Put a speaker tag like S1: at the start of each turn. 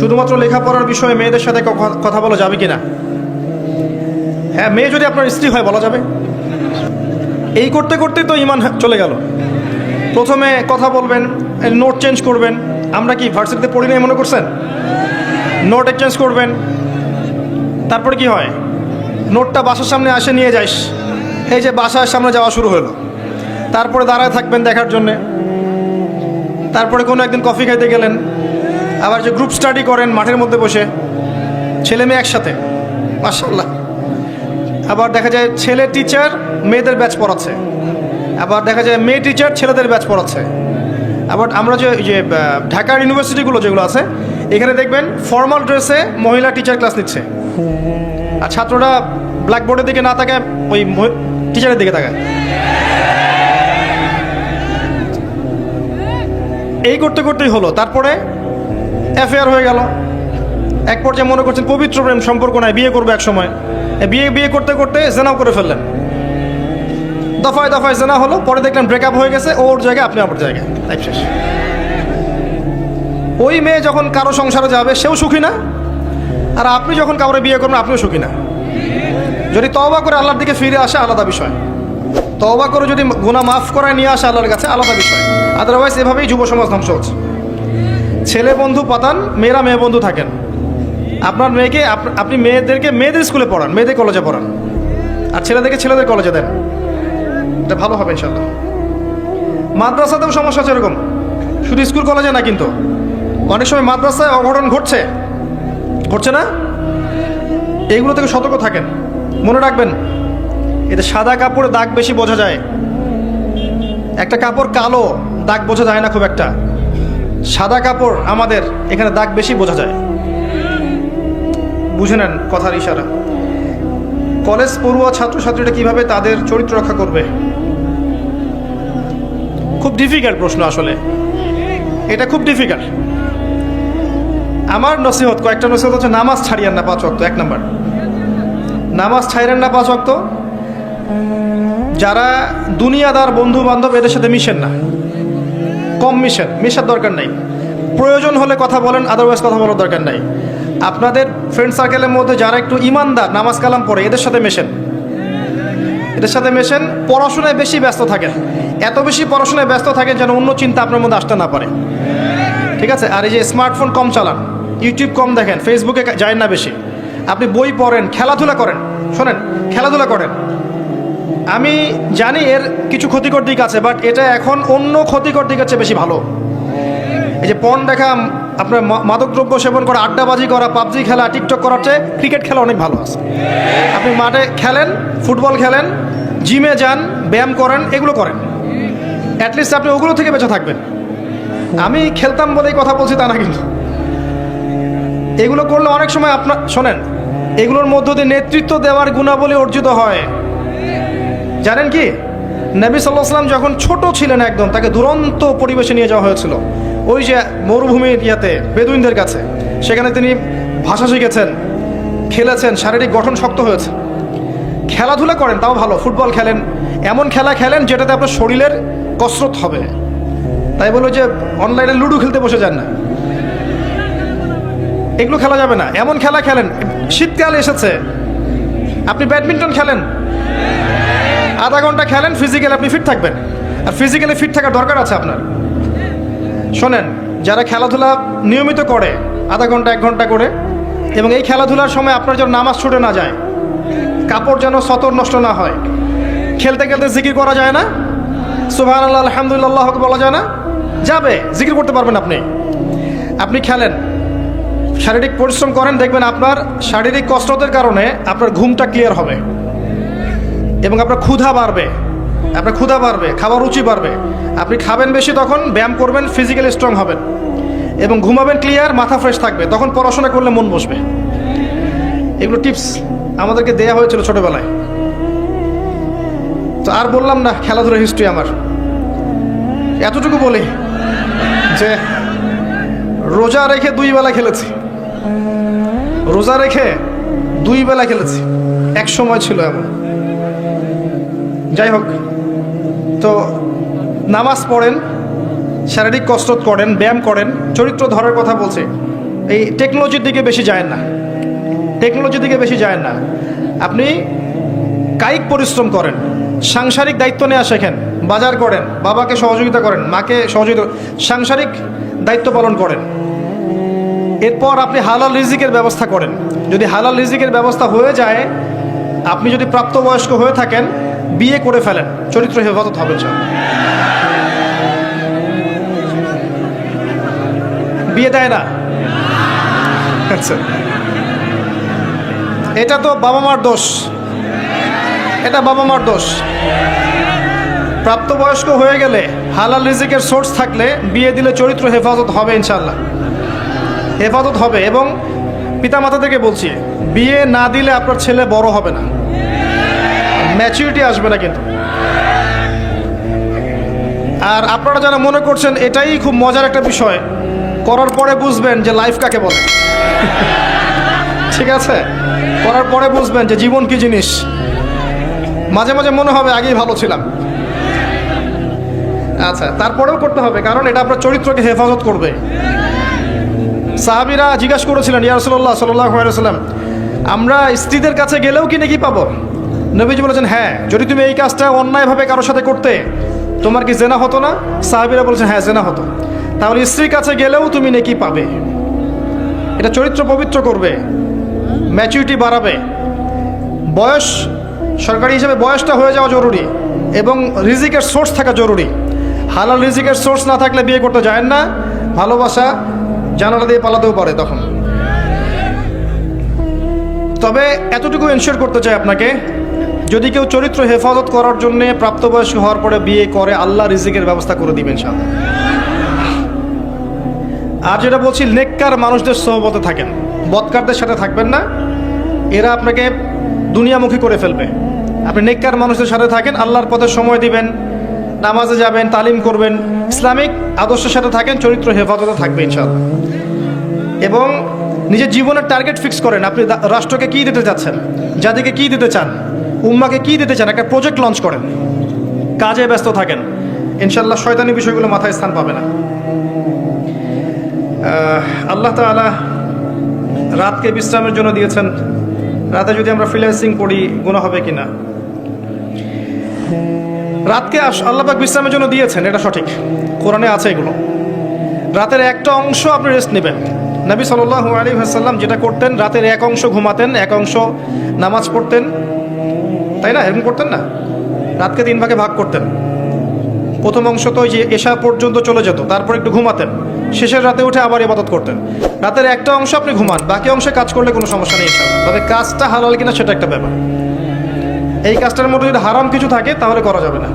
S1: শুধুমাত্র লেখাপড়ার বিষয়ে মেয়েদের সাথে কথা বলা যাবে কি না হ্যাঁ মেয়ে যদি আপনার স্ত্রী হয় বলা যাবে। এই করতে করতেই তো ইমান চলে গেল। প্রথমে কথা বলবেন, নোট চেঞ্জ করবেন। আমরা কি ভার্সিটিতে পড়ি নাই মনে করছেন? নোট এক্সচেঞ্জ করবেন। তারপরে কি হয়? নোটটা বাসার সামনে আসে, নিয়ে যাইস। এই যে বাসার সামনে যাওয়া শুরু হলো। তারপরে দাঁড়ায় থাকবেন দেখার জন্যে। তারপরে কোনো একদিন কফি খাইতে গেলেন। আবার যে গ্রুপ স্টাডি করেন মাঠের মধ্যে বসে, ছেলে মেয়ে একসাথে মার্শাল্লাহ আবার দেখা যায় ছেলে টিচার মেয়েদের ব্যাচ পড়াচ্ছে। আবার দেখা যায় মেয়ে টিচার ছেলেদের ব্যাচ পড়াচ্ছে। আবার আমরা যে যে ঢাকার ইউনিভার্সিটিগুলো যেগুলো আছে, এখানে দেখবেন ফর্মাল ড্রেসে মহিলা টিচার ক্লাস নিচ্ছে। আর ছাত্ররা ব্ল্যাকবোর্ডের দিকে না তাকায়, ওই টিচারের দিকে তাকায়। এই করতে করতেই হলো। তারপরে অ্যাফেয়ার হয়ে গেল। এক পর্যায়ে মনে করছেন পবিত্র প্রেম সম্পর্ক নাই, বিয়ে করবে এক সময় বিয়ে বিয়ে করতে করতে জেনাও করে ফেললেন। দফায় দফায় জেনা হলো, পরে দেখলেন ব্রেকআপ হয়ে গেছে, ওর জায়গায়, আপনি আমার জায়গায়। শেষ। ওই মেয়ে যখন কারও সংসারে যাবে, সেও সুখী না। আর আপনি যখন কাউরে বিয়ে করবেন, আপনিও সুখী না। যদি তওবা করে আল্লাহর দিকে ফিরে আসে, আলাদা বিষয়। তওবা করে যদি গুনাহ মাফ করায় নিয়ে আসে আল্লাহর কাছে, আলাদা বিষয়। আদারওয়াইজ এভাবেই যুব সমাজ ধ্বংস হচ্ছে। ছেলে বন্ধু পাতান, মেয়েরা মেয়ে বন্ধু থাকেন। আপনার মেয়েকে, আপ- আপনি মেয়েদেরকে মেয়েদের স্কুলে পড়ান, মেয়েদের কলেজে পড়ান। আর ছেলেদেরকে ছেলেদের কলেজে দেন। এটা ভালো হবে ইনশাল্লাহ মাদ্রাসাতেও সমস্যা আছে এরকম। শুধু স্কুল কলেজে না কিন্তু। অনেক সময় মাদ্রাসায় অঘটন ঘটছে। ঘটছে না? এইগুলো থেকে সতর্ক থাকেন। মনে রাখবেন, এতে সাদা কাপড়ে দাগ বেশি বোঝা যায়। একটা কাপড় কালো, দাগ বোঝা যায় না খুব একটা। সাদা কাপড় আমাদের এখানে দাগ বেশি বোঝা যায়। বুঝে নেন কথার ইশারা। কলেজ পড়ুয়া ছাত্রছাত্রীরা কীভাবে তাদের চরিত্র রক্ষা করবে? খুব ডিফিকাল্ট প্রশ্ন আসলে। এটা খুব ডিফিকাল্ট আমার নসিহত, কয়েকটা নসিহত হচ্ছে নামাজ ছাড়িয়েন না পাঁচ অক্ত এক নাম্বার। নামাজ ছাড়েন না পাঁচ অক্ত যারা দুনিয়াদার বন্ধু বান্ধব এদের সাথে মিশেন না। কম মিশেন মেশার দরকার নাই। প্রয়োজন হলে কথা বলেন আদারওয়াইজ কথা বলার দরকার নাই। আপনাদের ফ্রেন্ড সার্কেলের মধ্যে যারা একটু ইমানদার, নামাজ কালাম পড়ে, এদের সাথে মেশেন। এদের সাথে মেশেন, পড়াশোনায় বেশি ব্যস্ত থাকেন। এত বেশি পড়াশোনায় ব্যস্ত থাকেন যেন অন্য চিন্তা আপনার মধ্যে আসতে না পারে। ঠিক আছে? আর এই যে স্মার্টফোন কম চালান ইউটিউব কম দেখেন ফেসবুকে যায় না বেশি। আপনি বই পড়েন, খেলাধুলা করেন, শোনেন, খেলাধুলা করেন। আমি জানি এর কিছু ক্ষতিকর দিক আছে বাট এটা এখন অন্য ক্ষতিকর দিকের চেয়ে বেশি ভালো। এই যে পণ দেখা, আপনার মাদকদ্রব্য সেবন করা, আড্ডাবাজি করা, পাবজি খেলা, টিকটক করার চেয়ে ক্রিকেট খেলা অনেক ভালো আছে। আপনি মাঠে খেলেন, ফুটবল খেলেন জিমে যান, ব্যায়াম করেন, এগুলো করেন। অ্যাটলিস্ট আপনি ওগুলো থেকে বেঁচে থাকবেন। আমি খেলতাম বলেই কথা বলছি তা না কিন্তু। এগুলো করলে অনেক সময় আপনার, শোনেন, এগুলোর মধ্য দিয়ে নেতৃত্ব দেওয়ার গুণাবলী অর্জিত হয়। জানেন কি? নবী সাল্লাহ সাল্লাম যখন ছোট ছিলেন একদম, তাকে দুরন্ত পরিবেশে নিয়ে যাওয়া হয়েছিল। ওই যে মরুভূমির ইয়াতে, বেদুইনদের কাছে। সেখানে তিনি ভাষা শিখেছেন, খেলেছেন, শারীরিক গঠন শক্ত হয়েছে। খেলাধুলা করেন, তাও ভালো, ফুটবল খেলেন। এমন খেলা খেলেন যেটাতে আপনার শরীরের কসরত হবে। তাই বলো যে অনলাইনে লুডো খেলতে বসে যান না। এগুলো খেলা যাবে না। এমন খেলা খেলেন, শীতকাল এসেছে। আপনি ব্যাডমিন্টন খেলেন আধা ঘণ্টা খেলেন ফিজিক্যালি আপনি ফিট থাকবেন। আর ফিজিক্যালি ফিট থাকার দরকার আছে আপনার। শোনেন, যারা খেলাধুলা নিয়মিত করে, আধা ঘণ্টা, এক ঘণ্টা করে, এবং এই খেলাধুলার সময় আপনার যেন নামাজ ছুটে না যায়, কাপড় যেন সতর নষ্ট না হয়, খেলতে খেলতে জিকির করা যায় না সুবাহ আল্লাহ আলহামদুলিল্লাহ বলা যায় না, যাবে, জিকির করতে পারবেন আপনি। আপনি খেলেন, শারীরিক পরিশ্রম করেন, দেখবেন আপনার শারীরিক কষ্টতের কারণে আপনার ঘুমটা ক্লিয়ার হবে। এবং আপনার ক্ষুধা বাড়বে। আপনার ক্ষুধা বাড়বে, খাবার রুচি বাড়বে। আপনি খাবেন বেশি তখন, ব্যায়াম করবেন ফিজিক্যালি স্ট্রং হবেন। এবং ঘুমাবেন ক্লিয়ার মাথা ফ্রেশ থাকবে। তখন পড়াশোনা করলে মন বসবে। এগুলো টিপস আমাদেরকে দেয়া হয়েছিল ছোটবেলায়। তো আর বললাম না, খেলাধুলার হিস্ট্রি আমার। এতটুকু বলি যে, রোজা রেখে দুই বেলা খেলেছি। রোজা রেখে দুই বেলা খেলেছি। এক সময় ছিল এমন। যাই হোক তো নামাজ পড়েন, শারীরিক কসরত করেন, ব্যায়াম করেন, চরিত্র ধরার কথা বলছে। এই টেকনোলজির দিকে বেশি যায় না। টেকনোলজির দিকে বেশি যায় না। আপনি কায়িক পরিশ্রম করেন, সাংসারিক দায়িত্ব নেওয়া শেখেন, বাজার করেন, বাবাকে সহযোগিতা করেন, মাকে সহযোগিতা, সাংসারিক দায়িত্ব পালন করেন। এরপর আপনি হালাল রিজিকের ব্যবস্থা করেন। যদি হালাল রিজিকের ব্যবস্থা হয়ে যায়, আপনি যদি প্রাপ্তবয়স্ক হয়ে থাকেন বিয়ে করে ফেলেন। চরিত্র হেফাজত হবে। বিয়ে দেয় না। আচ্ছা। এটা তো বাবা মার দোষ। এটা বাবা মার দোষ। প্রাপ্তবয়স্ক হয়ে গেলে হালাল রিজিকের সোর্স থাকলে বিয়ে দিলে চরিত্র হেফাজত হবে ইনশাল্লাহ হেফাজত হবে এবং পিতামাতা থেকে বলছি, বিয়ে না দিলে আপনার ছেলে বড় হবে না। ম্যাচুরিটি আসবে না কিন্তু। আর আপনারা যারা মনে করছেন এটাই খুব মজার একটা বিষয়, করার পরে বুঝবেন যে লাইফ কাকে বলে। ঠিক আছে? করার পরে বুঝবেন যে জীবন কি জিনিস। মাঝে মাঝে মনে হবে আগেই ভালো ছিলাম। আচ্ছা তারপরেও করতে হবে, কারণ এটা আপনার চরিত্রকে হেফাজত করবে। সাহাবিরা জিজ্ঞাসা করেছিলেন ইয়ারসল্লাহ সাল্লাম আমরা স্ত্রীদের কাছে গেলেও কি নাকি পাবো? নবীজি বলেছেন হ্যাঁ যদি তুমি এই কাজটা অন্যায়ভাবে কারোর সাথে করতে, তোমার কি জেনা হতো না? সাহাবিরা বলেছেন হ্যাঁ জেনা হতো। তাহলে স্ত্রীর কাছে গেলেও তুমি নাকি পাবে। এটা চরিত্র পবিত্র করবে ম্যাচুরিটি বাড়াবে। বয়স, সরকারি হিসেবে বয়সটা হয়ে যাওয়া জরুরি এবং রিজিকের সোর্স থাকা জরুরি। হালাল রিজিকের সোর্স না থাকলে বিয়ে করতে যায় না, ভালোবাসা জানালা দিয়ে পালাতেও পারে তখন। তবে এতটুকু এনশিওর করতে চাই আপনাকে যদি কেউ চরিত্র হেফাজত করার জন্য প্রাপ্তবয়স্ক হওয়ার পরে বিয়ে করে, আল্লাহ রিজিকের ব্যবস্থা করে দিবেন সাথে আর যেটা বলছি, নেককার মানুষদের সহবতে থাকেন। বৎকারদের সাথে থাকবেন না। এরা আপনাকে দুনিয়ামুখী করে ফেলবে। আপনি নেককার মানুষদের সাথে থাকেন, আল্লাহর পথে সময় দিবেন, নামাজে যাবেন, তালিম করবেন, ইসলামিক আদর্শের সাথে থাকেন, চরিত্র হেফাজতে থাকবে ইনশাল্লাহ এবং নিজের জীবনের টার্গেট ফিক্স করেন, আপনি রাষ্ট্রকে কী দিতে চাচ্ছেন? জাতিকে কী দিতে চান? উম্মাকে কী দিতে চান? একটা প্রজেক্ট লঞ্চ করেন। কাজে ব্যস্ত থাকেন। ইনশাল্লাহ শয়তানি বিষয়গুলো মাথায় স্থান পাবে না। আল্লাহ তাআলা রাতকে বিশ্রামের জন্য দিয়েছেন। রাতে যদি আমরা ফ্রিল্যান্সিং করি গুণা হবে কিনা? রাতকে আস- আল্লাহ পাক বিশ্রামের জন্য দিয়েছেন, এটা সঠিক। কোরআনে আছে এগুলো। রাতের একটা অংশ আপনি রেস্ট নেবেন। নবী সাল্লাল্লাহু আলাইহি ওয়াসাল্লাম যেটা করতেন, রাতের এক অংশ ঘুমাতেন, এক অংশ নামাজ পড়তেন। তাই না? এরকম করতেন না? রাতকে তিন ভাগে ভাগ করতেন। প্রথম অংশ তো যে এসা পর্যন্ত চলে যেত, তারপর একটু ঘুমাতেন। শেষের রাতে উঠে আবার ইবাদত করতেন। রাতের একটা অংশ আপনি ঘুমান, বাকি অংশে কাজ করলে কোনো সমস্যা নেই তবে কাজটা হালাল কিনা সেটা একটা ব্যাপার। এই কাজটার মধ্যে যদি হারাম কিছু থাকে, তাহলে করা যাবে না।